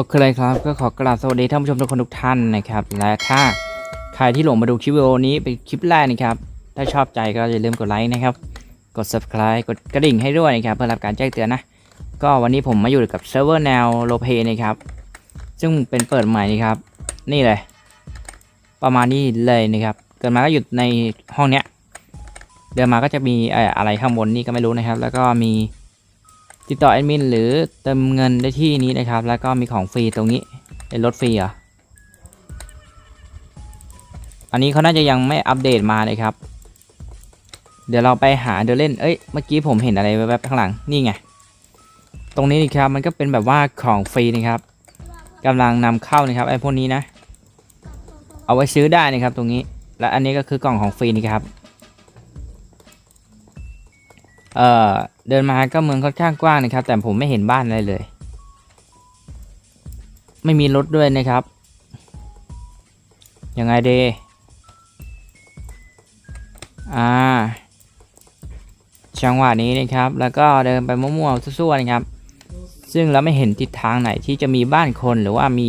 โอเคเลยครับ ก็ขอกราบสวัสดีท่านผู้ชมทุกคนทุกท่านนะครับ และถ้าใครที่หลงมาดูคลิปวิดีโอนี้เป็นคลิปแรกนะครับ ถ้าชอบใจก็อย่าลืมกดไลค์นะครับ กด subscribe กดกระดิ่งให้ด้วยนะครับ เพื่อรับการแจ้งเตือนนะ ก็วันนี้ผมมาอยู่กับเซิร์ฟเวอร์แนวโลเพนะครับ ซึ่งเป็นเปิดใหม่นะครับ นี่เลย ประมาณนี้เลยนะครับ เกิดมาก็อยู่ในห้องเนี้ย เดินมาก็จะมีอะไรข้างบนนี่ก็ไม่รู้นะครับ แล้วก็มี ติดต่อแอดมินหรือเติมเงินได้ที่นี้นะครับ แล้วก็มีของฟรีตรงนี้เป็นรถฟรีเหรออันนี้เขาน่าจะยังไม่อัปเดตมาเลยครับ เดี๋ยวเราไปหาเดินเล่น เอ้ย เมื่อกี้ผมเห็นอะไรแวบๆข้างหลัง นี่ไง ตรงนี้นี่ครับ มันก็เป็นแบบว่าของฟรีนะครับกำลังนำเข้านะครับไอ้พวกนี้นะ เอาไว้ซื้อได้นะครับตรงนี้ และอันนี้ก็คือกล่องของฟรีนี่ครับ เอ่อเดินมาก็เมืองค่อนข้างกว้างนะครับ แต่ผมไม่เห็นบ้านอะไรเลย ไม่มีรถด้วยนะครับ ยังไงเดอ่าจังหวะนี้นะครับ แล้วก็เดินไปมั่วๆซั่วๆนะครับ ซึ่งเราไม่เห็นทิศทางไหนที่จะมีบ้านคนหรือว่ามี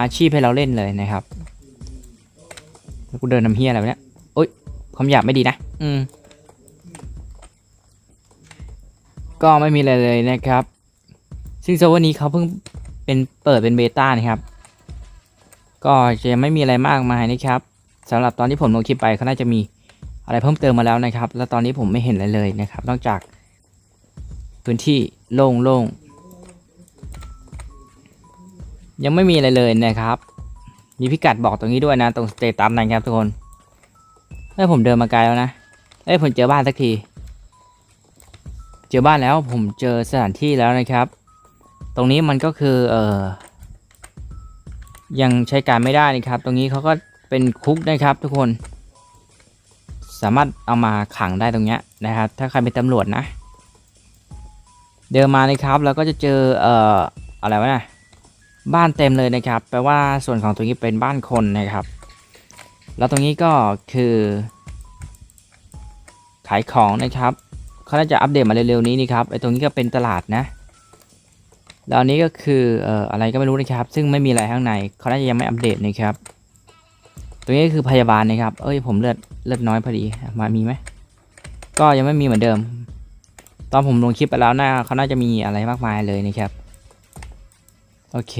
อาชีพให้เราเล่นเลยนะครับกูเดินทำเฮียอะไรเนี่ยโอ๊ยคำหยาบไม่ดีนะ อืม ก็ไม่มีอะไรเลยนะครับ ซึ่งเซิร์ฟเวอร์นี้เขาเพิ่งเป็นเปิดเป็นเบต้านะครับ ก็จะไม่มีอะไรมากมายนะครับสำหรับตอนที่ผมลงคลิปไปเขาน่าจะมีอะไรเพิ่มเติมมาแล้วนะครับ แล้วตอนนี้ผมไม่เห็นอะไรเลยนะครับ นอกจากพื้นที่โล่งๆ ยังไม่มีอะไรเลยนะครับ มีพิกัดบอกตรงนี้ด้วยนะ ตรงสเตตัสนะครับทุกคนเฮ้ยผมเดินมาไกลแล้วนะเฮ้ยผมเจอบ้านสักที เจอบ้านแล้วผมเจอสถานที่แล้วนะครับ ตรงนี้มันก็คือเออยังใช้การไม่ได้นะครับ ตรงนี้เขาก็เป็นคุกนะครับทุกคน สามารถเอามาขังได้ตรงเนี้ยนะครับ ถ้าใครเป็นตำรวจนะ เดินมานะครับแล้วก็จะเจอเอ่ออะไรวะนะบ้านเต็มเลยนะครับ แปลว่าส่วนของตรงนี้เป็นบ้านคนนะครับ แล้วตรงนี้ก็คือ ขายของนะครับ เขาน่าจะอัปเดตมาเร็วๆนี้นี่ครับไอ้ตรงนี้ก็เป็นตลาดนะแล้วอันนี้ก็คือเอ่ออะไรก็ไม่รู้นะครับ ซึ่งไม่มีอะไรข้างในเขาน่าจะยังไม่อัปเดตนะครับ ตรงนี้ก็คือพยาบาลนะครับ เอ้ยผมเลือดเลือดน้อยพอดีมามีไหมก็ยังไม่มีเหมือนเดิม ตอนผมลงคลิปไปแล้วน่าเขาน่าจะมีอะไรมากมายเลยนะครับโอเค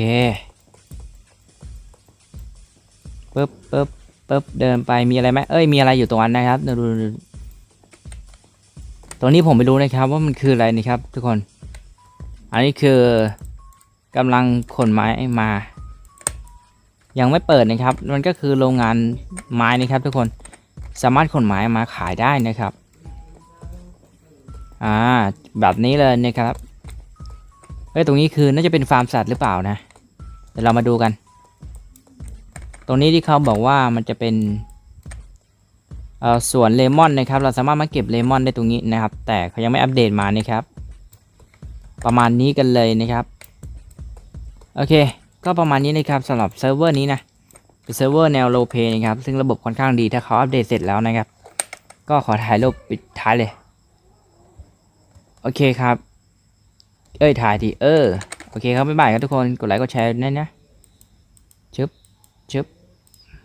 ปึ๊บปึ๊บปึ๊บเดินไปมีอะไรไหมเอ้ยมีอะไรอยู่ตรงนั้นนะครับดูดูดู ตรงนี้ผมไม่รู้นะครับว่ามันคืออะไรนะครับ ทุกคน อันนี้คือกำลังขนไม้มา ยังไม่เปิดนะครับ มันก็คือโรงงานไม้นะครับ ทุกคนสามารถขนไม้มาขายได้นะครับอ่าแบบนี้เลยนะครับเฮ้ยตรงนี้คือน่าจะเป็นฟาร์มสัตว์หรือเปล่านะเดี๋ยวเรามาดูกัน ตรงนี้ที่เขาบอกว่ามันจะเป็น สวนเลมอนนะครับเราสามารถมาเก็บเลมอนได้ตรงนี้นะครับ แต่เขายังไม่อัปเดตมานะครับ ประมาณนี้กันเลยนะครับ โอเค ก็ประมาณนี้นะครับสำหรับเซิร์ฟเวอร์นี้นะเป็นเซิร์ฟเวอร์แนวโลเ y นะครับ ซึ่งระบบค่อนข้างดีถ้าเขาอัปเดตเสร็จแล้วนะครับ ก็ขอถ่ายรูปปิดท้ายเลย โอเคครับ เอ้ยถ่ายทีเออโอเคครับบ๊ายบายครับทุกคนกดไลค์กดแชร์ด้วยนะชึบชึบ